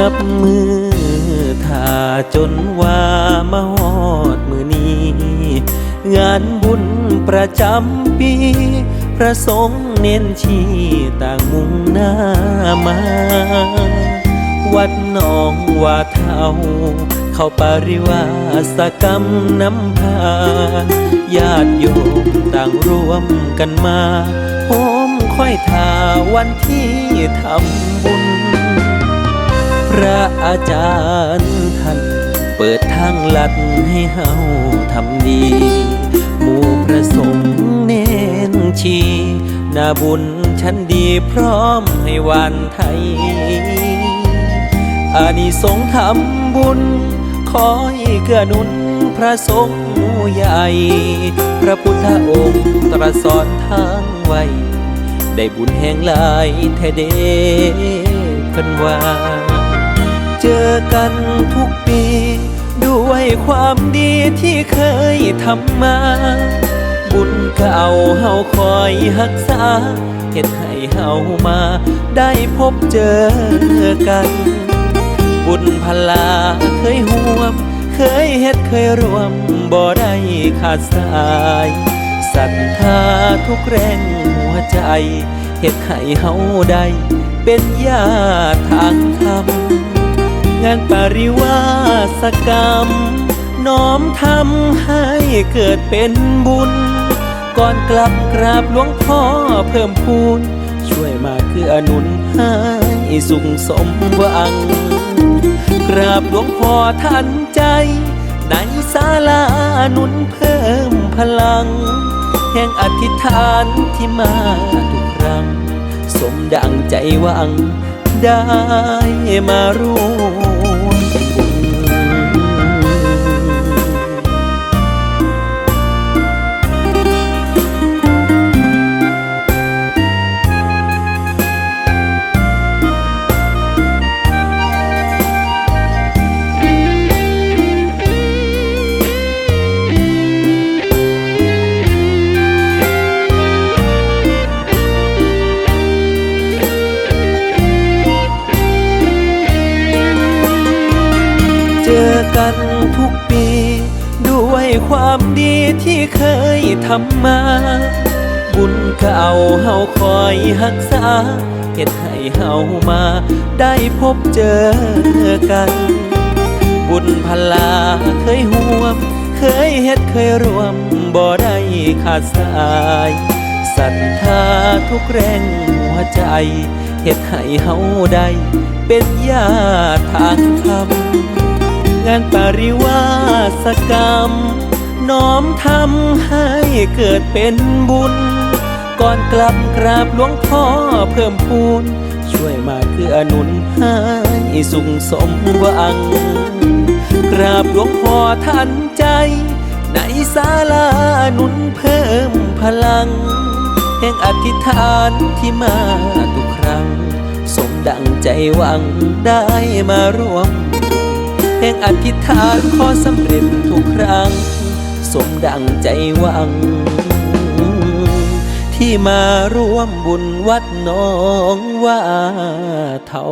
นับมือถ้าจนว่ามาฮอดมือนี้ งานบุญประจำปี พระสงฆ์เน้นชีต่างมุ่งหน้ามา วัดหนองว่าเท่า เข้าปริวาสกรรมน้ำพา ญาติโยมต่างร่วมกันมาโฮมค่อยทาวันที่ทำบุญ ระอาจารย์ท่านเปิดทางลัดให้เฮาทำดีหมู่พระสงฆ์เน้นชีนาบุญชั้นดีพร้อมให้วันไทยอานิสงทำบุญ ขอให้เกื้อหนุนพระสงฆ์มู่ใหญ่ พระพุทธองค์ตรัสสอนทางไว้ ได้บุญแห่งหลายแท้เดพันว่า เจอกันทุกปี ด้วยความดีที่เคยทำมา บุญเก่าเฮาคอยรักษาเฮ็ดให้เฮามาได้พบเจอกัน บุญพลาเคยห่วม เคยเฮ็ดเคยร่วมบ่ได้ขาดสายศรัทธาทุกแรงหัวใจเฮ็ดให้เฮาได้เป็นญาติทางธรรม งานปริวาสกรรม น้อมทำให้เกิดเป็นบุญ ก่อนกลับกราบหลวงพ่อเพิ่มพูน ช่วยมาคืออนุนให้สุขสมหวัง กราบหลวงพ่อทันใจ ในศาลาหนุนเพิ่มพลัง แห่งอธิษฐานที่มาทุกครั้ง สมดังใจหวัง ได้มาร่ จอกันทุกปี ด้วยความดีที่เคยทำมา บุญเก่าเฮาคอยรักษาเฮ็ดให้เฮามาได้พบเจอกัน บุญพลาเคยห่วม เคยเฮ็ดเคยร่วมบ่ได้ขาดสายศรัทธาทุกแรงหัวใจเฮ็ดให้เฮาได้เป็นญาติทางธรรม งานปริวาสกรรม น้อมทำให้เกิดเป็นบุญ ก่อนกลับกราบหลวงพ่อเพิ่มพูน ช่วยมาคืออนุนให้สุขสมหวัง กราบหลวงพ่อทันใจ ในศาลาหนุนเพิ่มพลัง แห่งอธิษฐานที่มาทุกครั้ง สมดังใจหวังได้มาร่วม แห่งอธิษฐานขอสำเร็จทุกครั้ง สมดังใจหวัง ที่มาร่วมบุญวัดน้องว่าเท่า